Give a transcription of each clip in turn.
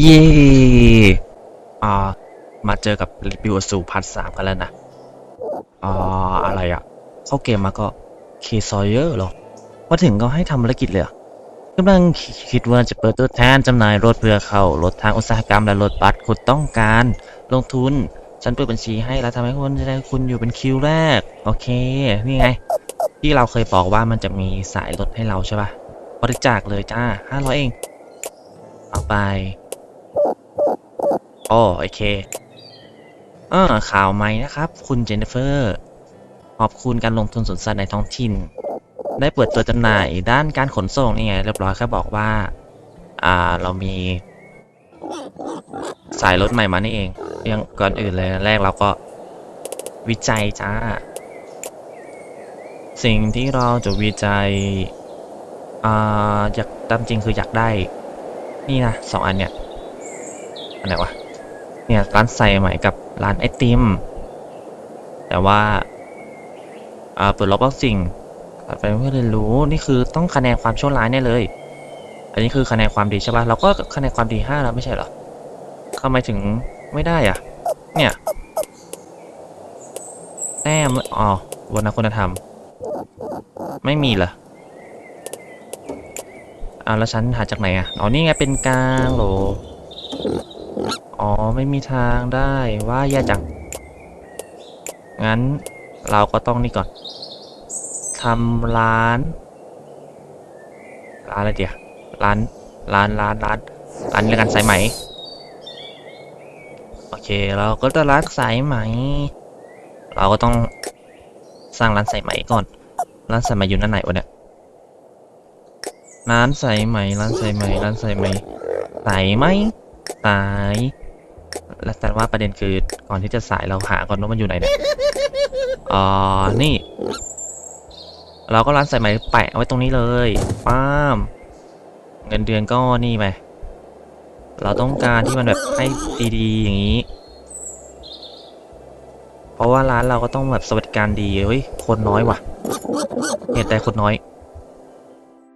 เย่อ่า มาเจอกับรีวิวสู่พาร์ทสามกันแล้วนะ อ่า อะไรอะ่ะ เข้าเกมมาก็เคซอยเยอร์หรอ มาถึงก็ให้ทำภารกิจเลยกำลังคิดว่าจะเปิดตัวแทนจำหน่ายรถเพื่อเข้ารถทางอุตสาหกรรมและรถบัสคุณต้องการลงทุน ฉันเปิดบัญชีให้แล้วทำให้คุณจะได้คุณอยู่เป็นคิวแรก โอเค นี่ไง ที่เราเคยบอกว่ามันจะมีสายรถให้เราใช่ปะบริจาคเลยจ้าห้าร้อยเอง เอาไป โอ้โอเคเออข่าวใหม่นะครับ คุณเจนนิเฟอร์ขอบคุณการลงทุนสวนสัตว์ในท้องถิ่น ได้เปิดตัวจำหน่ายด้านการขนส่งนี่ไงเรียบร้อยแค่บอกว่า อ่าเรามี สายรถใหม่มานี่เองยังก่อนอื่นเลยแรกเราก็วิจัยจ้า สิ่งที่เราจะวิจัยอ่าอยากตามจริงคืออยากได้ นี่นะสองอันเนี่ยอันไหนวะ เนี่ยร้านใส่ใหม่กับร้านไอติม แต่ว่าเปิดล็อกบ็อกซิ่งตัดไปเพื่อเรียนรู้นี่คือต้องคะแนนความชั่วร้ายแน่เลย อันนี้คือคะแนนความดีใช่ปะเราก็คะแนนความดีห้าแล้วไม่ใช่เหรอทำไมถึงไม่ได้อะ เนี่ยแต้มอ๋อวันคุณธรรม ไม่มีเหรออ้าวแล้วฉันหาจากไหนอะ อ๋อ นี่ไงเป็นกลางโหล อ๋อ ไม่มีทางได้ว่าแย่จัง งั้นเราก็ต้องนี่ก่อนทำร้าน ร้านอะไรเดียวร้าน ร้าน ร้าน ร้าน ร้านเรื่องการสายไหม โอเค เราก็จะร้านสายไหม เราก็ต้องสร้างร้านสายไหมก่อน ร้านสายไหมอยู่นั่นไหนวะเนี่ย ร้านสายไหม ร้านสายไหม ร้านสายไหม สายไหม สาย แล้วแต่ว่าประเด็นคือก่อนที่จะสายเราหาก่อนว่ามันอยู่ไหนเนี่ยอ๋อนี่ เราก็ร้านใสายไหมแปะไว้ตรงนี้เลยป้ามเงินเดือนก็นี่ไปเราต้องการที่มันแบบให้ดีๆอย่างนี้ เพราะว่าร้านเราก็ต้องแบบสวัสดิการดีเฮ้ยคนน้อยว่ะเหตุใดคนน้อย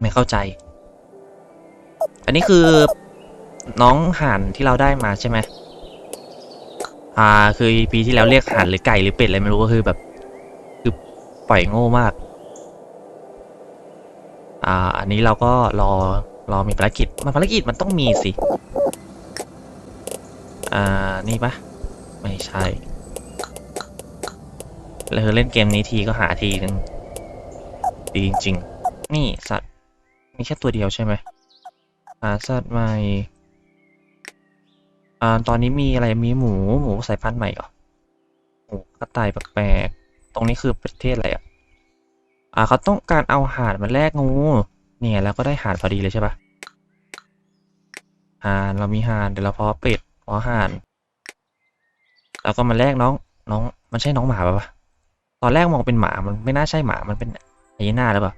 ไม่เข้าใจ อันนี้คือน้องห่านที่เราได้มาใช่ไหม อ่าคือปีที่แล้วเรียกห่านหรือไก่หรือเป็ดอะไรไม่รู้ก็คือแบบ คือปล่อยโง่มาก อ่า อันนี้เราก็รอรอมีภารกิจมันภารกิจมันต้องมีสิ อ่า นี่ปะไม่ใช่เราเล่นเกมนี้ทีก็หาทีนึงดีจริง ๆ นี่สัตว์มีแค่ตัวเดียวใช่ไหมหาสัตว์ใหม่ อ่าตอนนี้มีอะไรมีหมูหมูสายพันธุ์ใหม่เหรอหมูกระต่ายแปลกๆตรงนี้คือประเทศอะไรอะอ่าเขาต้องการเอาหานมาแลกงูเนี่ยแล้วก็ได้หานพอดีเลยใช่ปะหานเรามีหานเดี๋ยวเราพอเป็ดพอหานแล้วก็มาแลกน้องน้องมันใช่น้องหมาปะปะตอนแรกมองเป็นหมามันไม่น่าใช่หมามันเป็นไอ้หน้าหรือเปล่า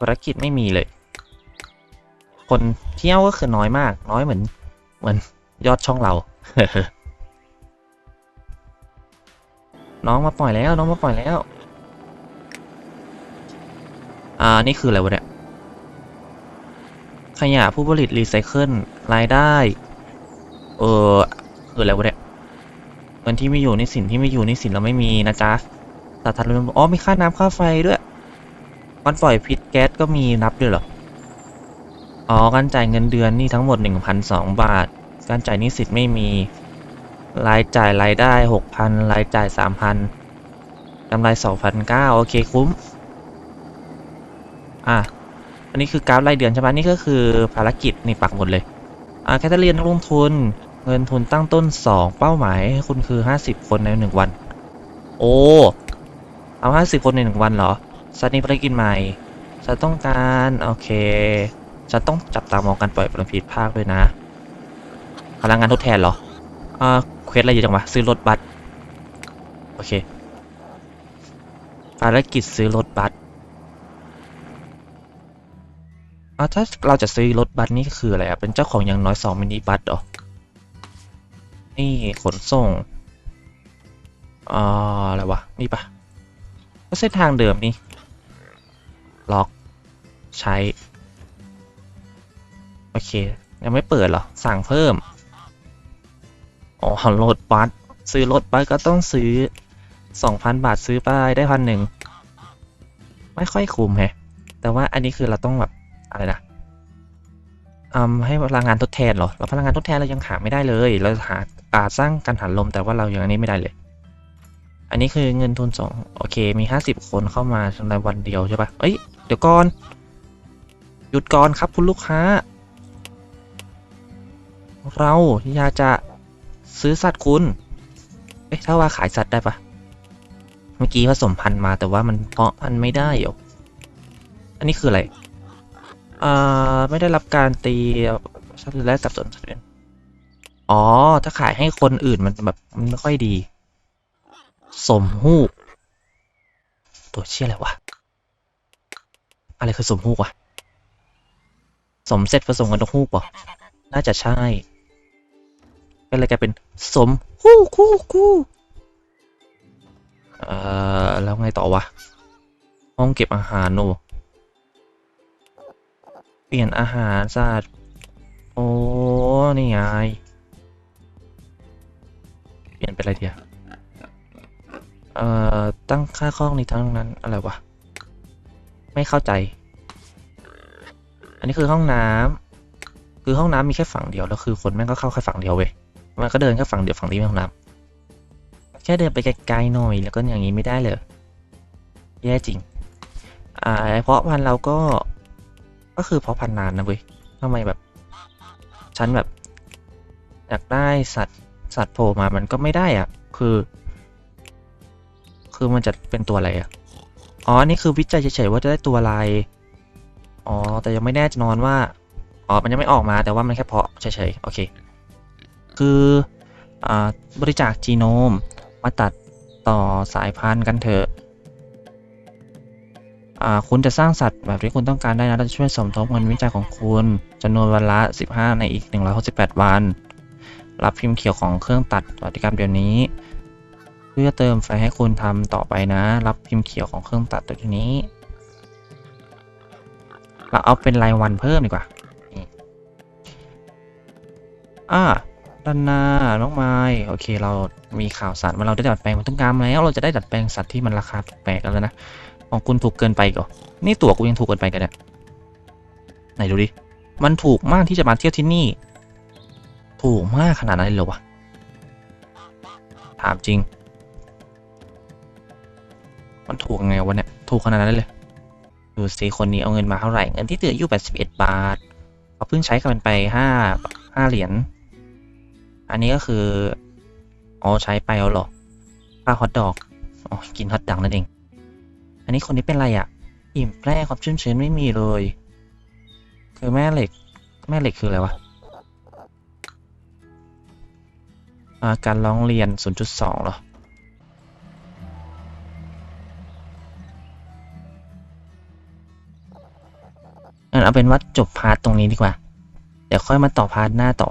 ภารกิจไม่มีเลย คนเที่ยวก็คือน้อยมาก น้อยเหมือน เหมือนยอดช่องเราน้องมาปล่อยแล้ว น้องมาปล่อยแล้ว อ่า นี่คืออะไรวะเนี่ย ขยะผู้ผลิตรีไซเคิลรายได้ เออคืออะไรวะเนี่ยเงินที่ไม่อยู่ในสินที่ไม่อยู่ในสินเราไม่มีนะจ๊ะสาธารณูปโภคอ๋อมีค่าน้ำค่าไฟด้วยการปล่อยพิษแก๊สก็มีนับด้วยเหรอ อ๋อการจ่ายเงินเดือนนี่ทั้งหมด 1,002 บาท การจ่ายนี้สิทธิ์ไม่มี รายจ่ายรายได้ 6,000 รายจ่าย 3,000กำไร2,009โอเคคุ้ม อะ อันนี้คือกราฟรายเดือนใช่ไหมนี่ก็คือภารกิจนี่ปักหมดเลย อ่าแคทเธอรีนนักลงทุน เงินทุนตั้งต้น 2 เป้าหมายให้คุณคือ 50 คนใน 1 วัน โอ้ เอา 50 คนใน 1 วันเหรอสัตว์นี้ภารกิจใหม่ฉันต้องการ โอเค ฉันต้องจับตามองการปล่อยพลังพิษภาคด้วยนะ พลังงานทดแทนเหรอ อ่า เควสอะไรอยู่จังวะ ซื้อรถบัส โอเค ภารกิจซื้อรถบัสอ่าถ้าเราจะซื้อรถบัสนี่คืออะไรอะ เป็นเจ้าของอย่างน้อยสองมินิบัสเหรอ นี่ขนส่ง อ่า อะไรวะ นี่ปะก็เส้นทางเดิมนี่ ล็อก ใช้ โอเค ยังไม่เปิดเหรอ สั่งเพิ่ม อ๋อรถบัสซื้อรถบัสก็ต้องซื้อสองพันบาทซื้อไปได้พันหนึ่ง ไม่ค่อยคุ้มแฮะ แต่ว่าอันนี้คือเราต้องแบบ อะไรนะอืมให้พลังงานทดแทนเหรอเราพลังงานทดแทนเรายังหาไม่ได้เลย เราหาอาสร้างการหันลมแต่ว่าเรายังอันนี้ไม่ได้เลย อันนี้คือเงินทุนสองโอเค มีห้าสิบคนเข้ามาในวันเดียวใช่ปะเอ้ย เดี๋ยวก่อน หยุดก่อนครับคุณลูกค้า เราอยากจะซื้อสัตว์คุณ เอ๊ะ ถ้าว่าขายสัตว์ได้ปะเมื่อกี้ผสมพันธุ์มาแต่ว่ามันเพาะพันธุ์ไม่ได้หรออันนี้คืออะไร อ่า ไม่ได้รับการตีสัตว์และสับสนสัตว์อื่นอ๋อ ถ้าขายให้คนอื่นมันแบบมันไม่ค่อยดี สมหูก ตัวเชี่ยอะไรวะ อะไรคือสมหูกวะ สมเสร็จผสมกันนกฮูกปะน่าจะใช่ ก็เลยกลายเป็นสมฮูกคู่คู่เอ่อแล้วไงต่อวะ ห้องเก็บอาหารโนเปลี่ยนอาหารศาสตว์โอ้นี่ไง เปลี่ยนเป็นอะไรเดียวเอ่อ ตั้งค่าข้องนี้ทั้งนั้น อะไรวะ ไม่เข้าใจ อันนี้คือห้องน้ำคือห้องน้ำมีแค่ฝั่งเดียว แล้วคือคนแม่งก็เข้าแค่ฝั่งเดียวเว้ย มันก็เดินแค่ฝั่งเดียวฝั่งนี้ไม่ห้องน้ำแค่เดินไปไกลๆหน่อยแล้วก็อย่างนี้ไม่ได้เลย แย่จริง อ่าเพราะพันเราก็ ก็คือเพราะพันนานนะเว้ยทำไมแบบ ฉันแบบอยากได้สัตว์สัตว์โผล่มามันก็ไม่ได้อะ คือ คือมันจะเป็นตัวอะไรอะ อ๋อ นี่คือวิจัยเฉยๆว่าจะได้ตัวอะไร อ๋อ แต่ยังไม่แน่นอนว่า อ๋อ มันยังไม่ออกมาแต่ว่ามันแค่เพาะเฉยๆ โอเค คืออบริจาคจีโนมมาตัดต่อสายพันธุ์กันเถอะคุณจะสร้างสัตว์แบบที่คุณต้องการได้นะเราจะช่วยสมทบเงินวิจัยของคุณจำนวนวันละ 15 ในอีก 168 วัน รับพิมพ์เขียวของเครื่องตัดสวัสดิกรรเดี๋ยวนี้ เพื่อเติมไฟให้คุณทำต่อไปนะ รับพิมพ์เขียวของเครื่องตัดตัวนี้ เราเอาเป็นรายวันเพิ่มดีกว่าอ่า ด้านหน้าน้องไม้โอเค เรามีข่าวสารว่าเราได้ดัดแปลงพันธุกรรมแล้ว เราจะได้ดัดแปลงสัตว์ที่มันราคาแปลกกันแล้วนะของคุณถูกเกินไปก่อนนี่ตั๋วกูยังถูกเกินไปกันเนี่ยไหนดูดิมันถูกมากที่จะมาเที่ยวที่นี่ ถูกมากขนาดนั้นเลยหรอวะถามจริง มันถูกไงวะเนี่ยถูกขนาดนั้นเลยดูสิคนนี้เอาเงินมาเท่าไหร่เงินที่เหลืออยู่81บาทเขาเพิ่งใช้กันไปห้าห้าเหรียญ อันนี้ก็คืออ๋อใช้ไปแล้วเหรอค่าฮอทดอกอ๋อกินฮอทดอกนั่นเอง อันนี้คนนี้เป็นอะไรอะ่ะ อิ่มแปร่ความชุ่มชื้นไม่มีเลย คือแม่เหล็ก แม่เหล็กคืออะไรวะอาการร้องเรียน 0.2เหรองั้นเอาเป็นว่าจบพาร์ทตรงนี้ดีกว่า เดี๋ยวค่อยมาต่อพาร์ทหน้าต่อ